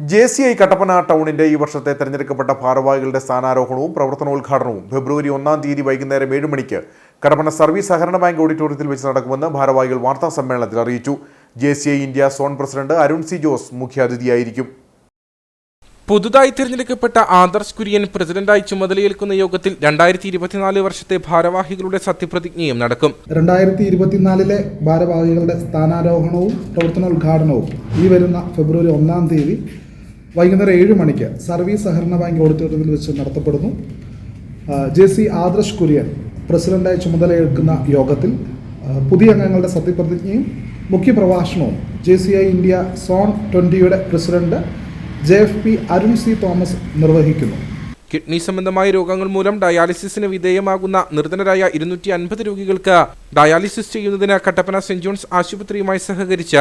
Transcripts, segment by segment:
J C I Kattappana ടൗണിന്റെ ഈ വർഷത്തെ തെരഞ്ഞെടുക്കപ്പെട്ട ഭാരവാഹികളുടെ സ്ഥാനാരോഹണവും പ്രവർത്തനോദ്ഘാടനവും ഫെബ്രുവരി ഒന്നാം തീയതി വൈകുന്നേരം ഏഴ് മണിക്ക് കട്ടപ്പന സർവീസ് സഹകരണ ബാങ്ക് ഓഡിറ്റോറിയത്തിൽ വെച്ച് നടക്കുമെന്ന് ഭാരവാഹികൾ വാർത്താ സമ്മേളനത്തിൽ അറിയിച്ചു. J C I India zone president Arun C Jose മുഖ്യാതിഥിയായിരിക്കും. പുതുതായി തിരഞ്ഞെടുക്കപ്പെട്ട ആദർശ് കുര്യൻ പ്രസിഡന്റായി ചുമതലയേൽക്കുന്ന യോഗത്തിൽ രണ്ടായിരത്തി ഇരുപത്തിനാല് വർഷത്തെ ഭാരവാഹികളുടെ സത്യപ്രതിജ്ഞയും നടക്കും. രണ്ടായിരത്തി ഇരുപത്തിനാലിലെ ഭാരവാഹികളുടെ സ്ഥാനാരോഹണവും പ്രവർത്തനോദ്ഘാടനവും ഈ വരുന്ന ഫെബ്രുവരി ഒന്നാം തീയതി വൈകുന്നേരം ഏഴ് മണിക്ക് സർവീസ് സഹകരണ ബാങ്ക് ഓഡിറ്റോറിയത്തിൽ വെച്ച് നടത്തപ്പെടുന്നു. ജെ സി ആദർശ് കുര്യൻ പ്രസിഡന്റായി ചുമതലയേൽക്കുന്ന യോഗത്തിൽ പുതിയ അംഗങ്ങളുടെ സത്യപ്രതിജ്ഞയും മുഖ്യപ്രഭാഷണവും J C I India zone ട്വന്റിയുടെ president J F P Arun C Thomas നിർവഹിക്കുന്നു. കിഡ്നി സംബന്ധമായ രോഗങ്ങൾ മൂലം ഡയാലിസിസിന് വിധേയമാകുന്ന നിർധനരായ ഇരുന്നൂറ്റി അൻപത് രോഗികൾക്ക് ഡയാലിസിസ് ചെയ്യുന്നതിന് കട്ടപ്പന സെന്റ് ജോൺസ് ആശുപത്രിയുമായി സഹകരിച്ച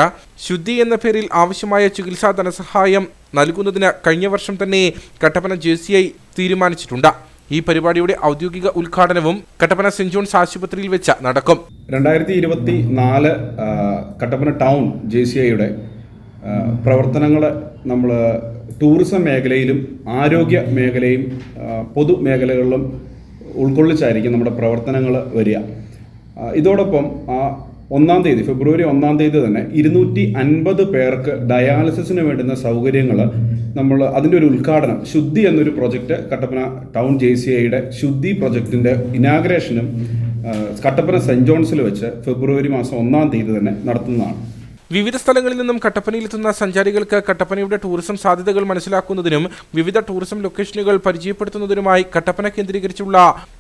ശുദ്ധി എന്ന പേരിൽ ആവശ്യമായ ചികിത്സാ ധനസഹായം നൽകുന്നതിന് കഴിഞ്ഞ വർഷം തന്നെ കട്ടപ്പന ജെ സി ഐ തീരുമാനിച്ചിട്ടുണ്ട്. ഈ പരിപാടിയുടെ ഔദ്യോഗിക ഉദ്ഘാടനവും കട്ടപ്പന സെന്റ് ജോൺസ് ആശുപത്രിയിൽ വെച്ച് നടക്കും. രണ്ടായിരത്തി ഇരുപത്തി നാല് കട്ടപ്പന ടൗൺ ജെ സി ഐയുടെ പ്രവർത്തനങ്ങൾ നമ്മൾ ടൂറിസം മേഖലയിലും ആരോഗ്യ മേഖലയും പൊതു മേഖലകളിലും ഉൾക്കൊള്ളിച്ചായിരിക്കും നമ്മുടെ പ്രവർത്തനങ്ങൾ വരിക. ഇതോടൊപ്പം ഒന്നാം തീയതി ഫെബ്രുവരി ഒന്നാം തീയതി തന്നെ ഇരുന്നൂറ്റി അൻപത് പേർക്ക് ഡയാലിസിസിന് വേണ്ടുന്ന സൗകര്യങ്ങൾ നമ്മൾ അതിന്റെ ഒരു ഉദ്ഘാടനം ശുദ്ധി എന്നൊരു project Kattappana town J C ഐയുടെ ശുദ്ധി പ്രൊജക്റ്റിന്റെ ഇനാഗ്രേഷനും കട്ടപ്പന സെന്റ് ജോൺസിൽ വെച്ച് ഫെബ്രുവരി മാസം ഒന്നാം തീയതി തന്നെ നടത്തുന്നതാണ്. വിവിധ സ്ഥലങ്ങളിൽ നിന്നും കട്ടപ്പനയിലെത്തുന്ന സഞ്ചാരികൾക്ക് കട്ടപ്പനയുടെ ടൂറിസം സാധ്യതകൾ മനസ്സിലാക്കുന്നതിനും വിവിധ ടൂറിസം ലൊക്കേഷനുകൾ പരിചയപ്പെടുത്തുന്നതിനുമായി കട്ടപ്പന കേന്ദ്രീകരിച്ചുള്ള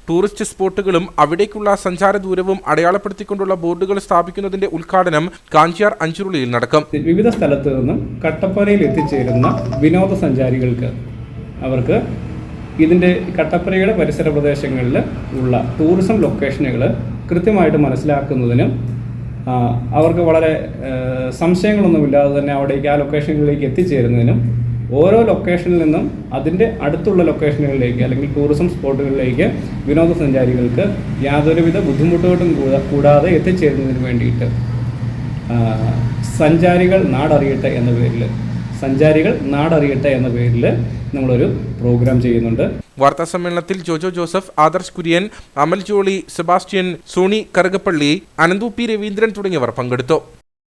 ടൂറിസ്റ്റ് സ്പോട്ടുകളും അവിടേക്കുള്ള സഞ്ചാര ദൂരവും അടയാളപ്പെടുത്തിക്കൊണ്ടുള്ള ബോർഡുകൾ സ്ഥാപിക്കുന്നതിന്റെ ഉദ്ഘാടനം കാഞ്ചിയാർ അഞ്ചുരുളിയിൽ നടക്കും. വിവിധ സ്ഥലത്ത് നിന്നും കട്ടപ്പനയിൽ എത്തിച്ചേരുന്ന വിനോദസഞ്ചാരികൾക്ക് അവർക്ക് ഇതിന്റെ കട്ടപ്പനയുടെ പരിസര പ്രദേശങ്ങളിൽ ഉള്ള ടൂറിസം ലൊക്കേഷനുകൾ കൃത്യമായിട്ട് മനസ്സിലാക്കുന്നതിനും അവർക്ക് വളരെ സംശയങ്ങളൊന്നുമില്ലാതെ തന്നെ അവിടേക്ക് ആ ലൊക്കേഷനുകളിലേക്ക് എത്തിച്ചേരുന്നതിനും ഓരോ ലൊക്കേഷനിൽ നിന്നും അതിന്റെ അടുത്തുള്ള ലൊക്കേഷനുകളിലേക്ക് അല്ലെങ്കിൽ ടൂറിസം സ്പോട്ടുകളിലേക്ക് വിനോദസഞ്ചാരികൾക്ക് യാതൊരുവിധ ബുദ്ധിമുട്ടുകളും കൂടാ- കൂടാതെ എത്തിച്ചേരുന്നതിന് വേണ്ടിയിട്ട് സഞ്ചാരികൾ നാടറിയട്ടെ എന്ന പേരിൽ സഞ്ചാരികൾ നാടറിയട്ടെ എന്ന പേരിൽ നമ്മളൊരു പ്രോഗ്രാം ചെയ്യുന്നുണ്ട്. വാർത്താ സമ്മേളനത്തിൽ ജോജോ ജോസഫ് ആദർശ് കുര്യൻ അമൽ ജോളി സെബാസ്റ്റ്യൻ സോണി കറുകപ്പള്ളി അനന്തു പി രവീന്ദ്രൻ തുടങ്ങിയവർ പങ്കെടുത്തു.